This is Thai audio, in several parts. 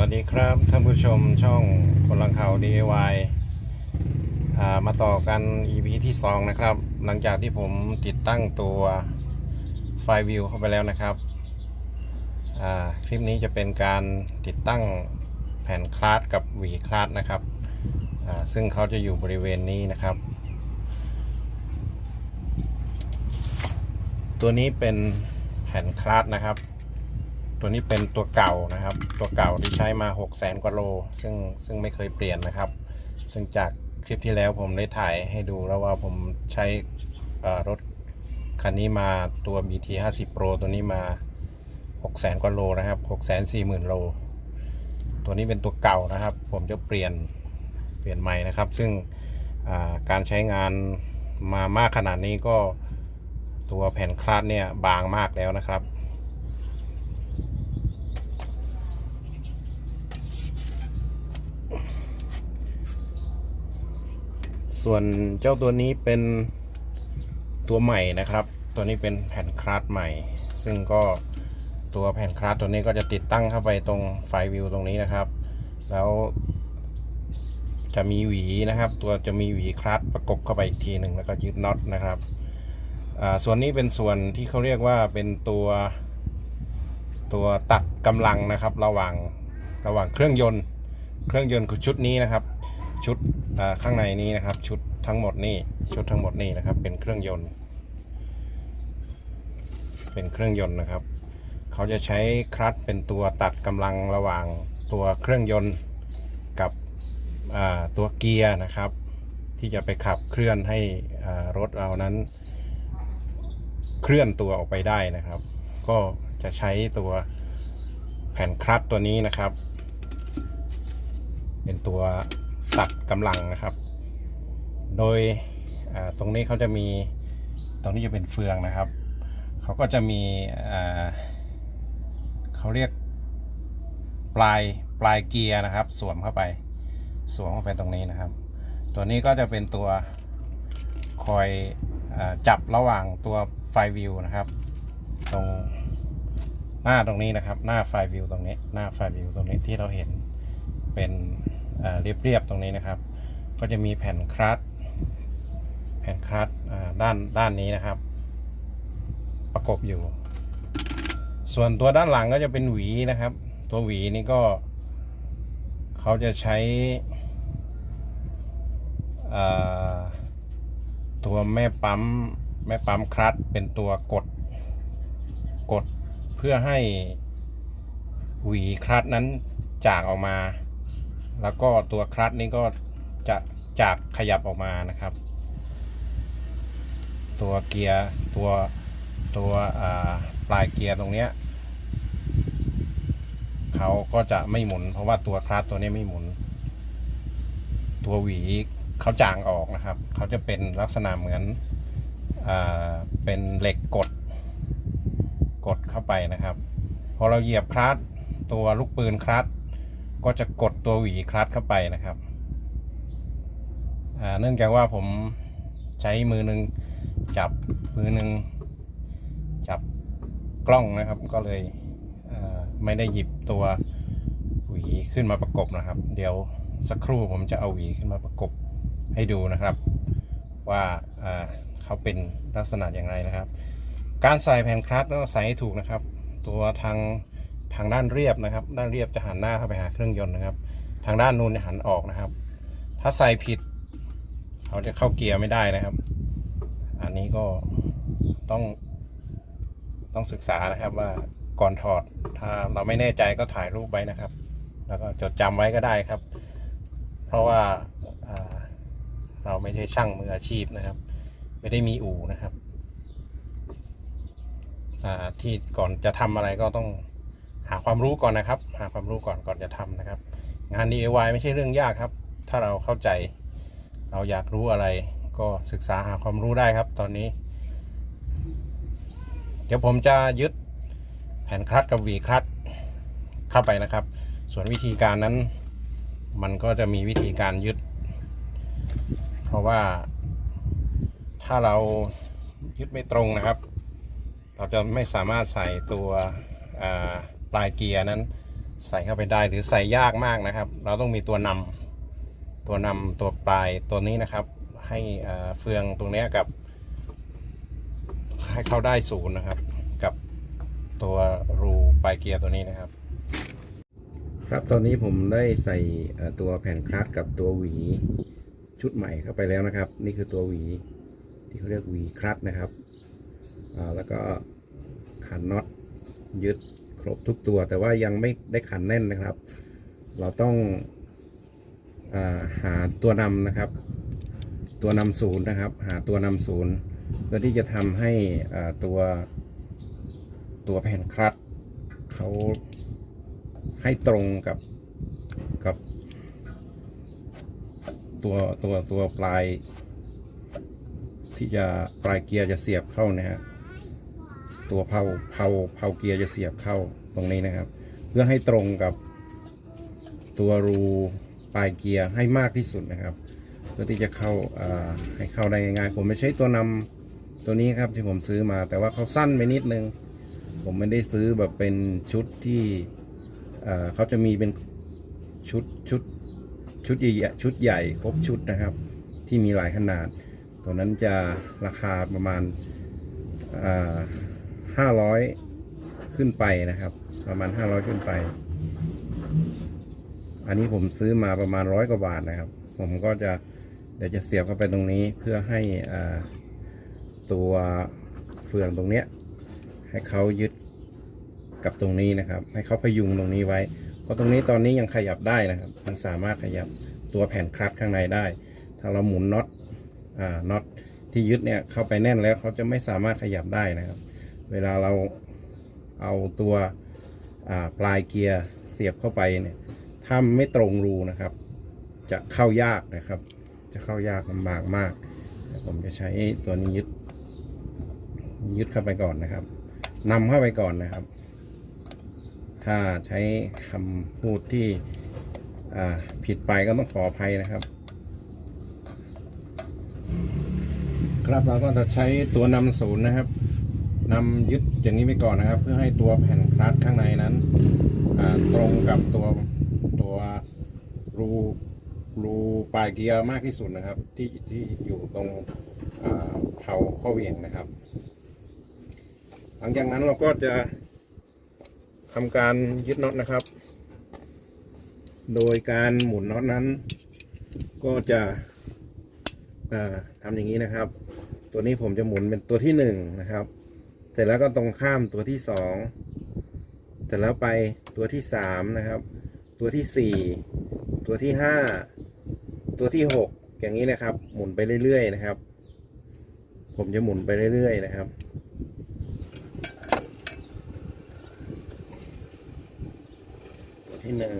วัสดีครับท่านผู้ชมช่องคนลังข่าว DIY มาต่อกัน EP ที่ 2 นะครับ หลังจากที่ผมติดตั้งตัวไฟวิวเข้าไปแล้วนะครับ คลิปนี้จะเป็นการติดตั้งแผ่นคลาสกับหวีคลาสนะครับ ซึ่งเขาจะอยู่บริเวณนี้นะครับ ตัวนี้เป็นแผ่นคลาสนะครับ ตัวนี้เป็นตัวเก่านะครับ ตัวเก่าที่ใช้มา 6 0แสนกว่าโล ซึ่งซึ่งไม่เคยเปลี่ยนนะครับ ซึ่งจากคลิปที่แล้วผมได้ถ่ายให้ดูแล้วว่าผมใช้รถคันนี้มาตัว BT 50 Pro ตัวนี้มา 6 0แสนกว่าโลนะครับ 6 4 0 0 0 0 โล ตัวนี้เป็นตัวเก่านะครับ ผมจะเปลี่ยนเปลี่ยนใหม่นะครับ ซึ่งการใช้งานมามากขนาดนี้ก็ตัวแผ่นคลาดเนี่ยบางมากแล้วนะครับ ส่วนเจ้าตัวนี้เป็นตัวใหม่นะครับ ตัวนี้เป็นแผ่นคลาสใหม่ ซึ่งก็ตัวแผ่นคลาสตัวนี้ก็จะติดตั้งเข้าไปตรงไฟวิวตรงนี้นะครับ แล้วจะมีหวีนะครับ ตัวจะมีหวีคลาสประกบเข้าไปอีกทีหนึ่งแล้วก็ยึดน็อตนะครับส่วนนี้เป็นส่วนที่เขาเรียกว่าเป็นตัวตัวตัดกำลังนะครับ ระหว่างระหว่างเครื่องยนต์ เครื่องยนต์คือชุดนี้นะครับ ชุด ข้างในนี้นะครับ ชุดทั้งหมดนี่ชุดทั้งหมดนี่นะครับ เป็นเครื่องยนต์ เป็นเครื่องยนต์นะครับ เขาจะใช้คลัตช์เป็นตัวตัดกำลังระหว่างตัวเครื่องยนต์กับตัวเกียร์นะครับ ที่จะไปขับเคลื่อนให้รถเรานั้น เคลื่อนตัวออกไปได้นะครับ ก็จะใช้ตัวแผ่นคลัตช์ตัวนี้นะครับ เป็นตัว ตัดกำลังนะครับ โดยตรงนี้เขาจะมีตรงนี้จะเป็นเฟืองนะครับ เขาก็จะมีเขาเรียกปลายปลายเกียร์นะครับ สวมเข้าไป สวมเข้าไปตรงนี้นะครับ ตัวนี้ก็จะเป็นตัวคอยอจับระหว่างตัวไฟวิวนะครับ ตรงหน้าตรงนี้นะครับ หน้าไฟวิวตรงนี้ หน้าไฟวิวตรงนี้ที่เราเห็นเป็น เอ่อเรียบๆตรงนี้นะครับ ก็จะมีแผ่นคลัตแผ่นคลัตด้านด้านนี้นะครับ ประกบอยู่ ส่วนตัวด้านหลังก็จะเป็นหวีนะครับ ตัวหวีนี่ก็ เขาจะใช้ตัวแม่ปั๊มแม่ปั๊มคลัตเป็นตัวกดกดเพื่อให้หวีคลัตนั้นจากออกมา แล้วก็ตัวคลัตช์นี้ก็จะจากขยับออกมานะครับ ตัวเกียร์ตัวตัวปลายเกียร์ตรงเนี้ยเขาก็จะไม่หมุน เพราะว่าตัวคลัตช์ตัวนี้ไม่หมุน ตัวหวีเขาจางออกนะครับ เขาจะเป็นลักษณะเหมือนอเป็นเหล็กกดกดเข้าไปนะครับ พอเราเหยียบคลัตช์ตัวลูกปืนคลัตช์ ก็จะกดตัวหวีคลัตเข้าไปนะครับเนื่องจากว่าผมใช้มือหนึ่งจับมือหนึ่งจับกล้องนะครับ ก็เลยไม่ได้หยิบตัวหวีขึ้นมาประกบนะครับ เดี๋ยวสักครู่ผมจะเอาหวีขึ้นมาประกบให้ดูนะครับ ว่าเขาเป็นลักษณะอย่างไรนะครับ การใส่แผ่นคลัตต้องใส่ให้ถูกนะครับ ตัวทาง ทางด้านเรียบนะครับ ด้านเรียบจะหันหน้าเข้าไปหาเครื่องยนต์นะครับ ทางด้านนู้นจะหันออกนะครับ ถ้าใส่ผิดเขาจะเข้าเกียร์ไม่ได้นะครับ อันนี้ก็ต้อง ต้องศึกษานะครับว่าก่อนถอดถ้าเราไม่แน่ใจก็ถ่ายรูปไว้นะครับ แล้วก็จดจำไว้ก็ได้ครับ เพราะว่าาเราไม่ใช่ช่างมืออาชีพนะครับ ไม่ได้มีอู่นะครับที่ก่อนจะทำอะไรก็ต้อง หาความรู้ก่อนนะครับ หาความรู้ก่อนก่อนจะทำนะครับ งาน DIY ไม่ใช่เรื่องยากครับ ถ้าเราเข้าใจ เราอยากรู้อะไร ก็ศึกษาหาความรู้ได้ครับ ตอนนี้ เดี๋ยวผมจะยึดแผ่นคลัตกับวีคลัตเข้าไปนะครับ ส่วนวิธีการนั้น มันก็จะมีวิธีการยึด เพราะว่าถ้าเรายึดไม่ตรงนะครับ เราจะไม่สามารถใส่ตัวอ่า ปลายเกียร์นั้น ใส่เข้าไปได้หรือใส่ยากมากนะครับ เราต้องมีตัวนำตัวนำตัวปลายตัวนี้นะครับ ให้เฟืองตรงนี้กับ ให้เข้าได้ศูนย์นะครับ กับตัวรูปลายเกียร์ตัวนี้นะครับ ครับตอนนี้ผมได้ใส่ตัวแผ่นคลัตช์กับตัวหวีชุดใหม่เข้าไปแล้วนะครับ นี่คือตัวหวีที่เขาเรียกหวีคลัตช์นะครับแล้วก็ขันน็อตยึด ครบทุกตัว แต่ว่ายังไม่ได้ขันแน่นนะครับ เราต้องอาหาตัวนำนะครับ ตัวนำศูนย์นะครับ หาตัวนำศูนย์เพื่อที่จะทำให้ตัวตัวแผ่นคลัตช์เขาให้ตรงกับกับตัวตัวตัวปลาย ที่จะปลายเกียร์จะเสียบเข้านะฮะ ตัวเผาเผาเผาเกียร์จะเสียบเข้าตรงนี้นะครับ เพื่อให้ตรงกับตัวรูปลายเกียร์ให้มากที่สุดนะครับ เพื่อที่จะเข้าให้เข้าได้ง่ายผมไม่ใช้ตัวนำตัวนี้ครับที่ผมซื้อมา แต่ว่าเขาสั้นไปนิดนึง ผมไม่ได้ซื้อแบบเป็นชุดที่เขาจะมีเป็นชุดชุดชุดใหญ่ชุดใหญ่ครบชุดนะครับ ที่มีหลายขนาด ตัวนั้นจะราคาประมาณ ห้าร้อยขึ้นไปนะครับ ประมาณ500ขึ้นไป อันนี้ผมซื้อมาประมาณร้อยกว่าบาทนะครับ ผมก็จะเดี๋ยวจะเสียบเข้าไปตรงนี้เพื่อให้ตัวเฟืองตรงเนี้ยให้เขายึดกับตรงนี้นะครับ ให้เขาพยุงตรงนี้ไว้ เพราะตรงนี้ตอนนี้ยังขยับได้นะครับ มันสามารถขยับตัวแผ่นคลัตช์ข้างในได้ ถ้าเราหมุนน็อตอน็อตที่ยึดเนี่ยเข้าไปแน่นแล้วเขาจะไม่สามารถขยับได้นะครับ เวลาเราเอาตัวปลายเกียร์เสียบเข้าไปเนี่ยถ้าไม่ตรงรูนะครับ จะเข้ายากนะครับ จะเข้ายากลำบากมาก ผมจะใช้ตัวนี้ยึด ยึดเข้าไปก่อนนะครับนำเข้าไปก่อนนะครับ ถ้าใช้คำพูดที่ผิดไปก็ต้องขออภัยนะครับ ครับเราก็จะใช้ตัวนำศูนย์นะครับ นำยึดอย่างนี้ไปก่อนนะครับ เพื่อให้ตัวแผ่นคลัตช์ข้างในนั้นตรงกับตัวตัวรูรูปลายเกียร์มากที่สุดนะครับ ที่ที่อยู่ตรงอ่าเผาข้อเหวี่ยงนะครับ หลังจากนั้นเราก็จะทำการยึดน็อตนะครับ โดยการหมุนน็อตนั้น ก็จะอ่าทำอย่างนี้นะครับ ตัวนี้ผมจะหมุนเป็นตัวที่หนึ่งนะครับ เสร็จแล้วก็ตรงข้ามตัวที่สองเสร็จแล้วไปตัวที่สามนะครับ ตัวที่สี่ตัวที่ห้าตัวที่หกอย่างนี้นะครับ หมุนไปเรื่อยๆนะครับ ผมจะหมุนไปเรื่อยๆนะครับตัวที่หนึ่ง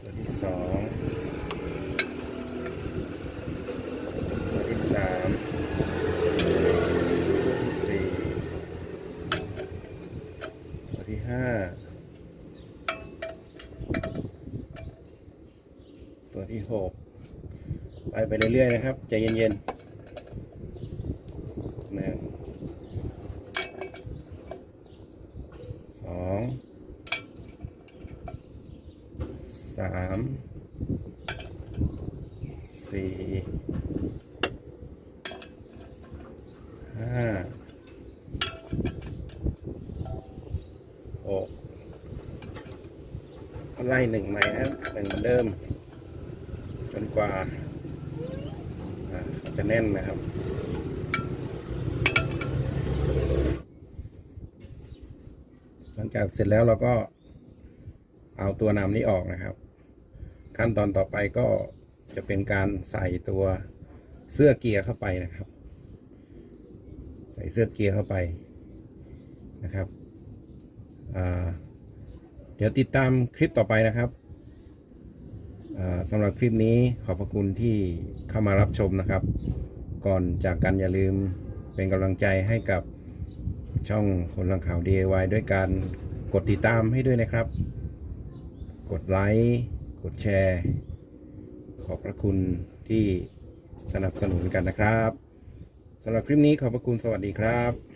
ตัวที่สองตัวที่สามตัวที่สี่ตัวที่ห้าตัวที่หกไปไป เรื่อยๆนะครับใจเย็นๆหนึ่งสองสามสี่ห้าหกไล่หนึ่งใหม่นะครับหนึ่งเหมือนเดิมจนกว่า จะแน่นนะครับ หลังจากเสร็จแล้วเราก็เอาตัวน้ำนี้ออกนะครับ ขั้นตอนต่อไปก็จะเป็นการใส่ตัวเสื้อเกียร์เข้าไปนะครับ ใส่เสื้อเกียร์เข้าไปนะครับ เดี๋ยวติดตามคลิปต่อไปนะครับ สำหรับคลิปนี้ขอบพระคุณที่เข้ามารับชมนะครับ ก่อนจากกันอย่าลืมเป็นกำลังใจให้กับช่องคนลังข่าว DIY ด้วยการกดติดตามให้ด้วยนะครับ กดไลค์กดแชร์ ขอบพระคุณที่สนับสนุนกันนะครับสำหรับคลิปนี้ขอบพระคุณสวัสดีครับ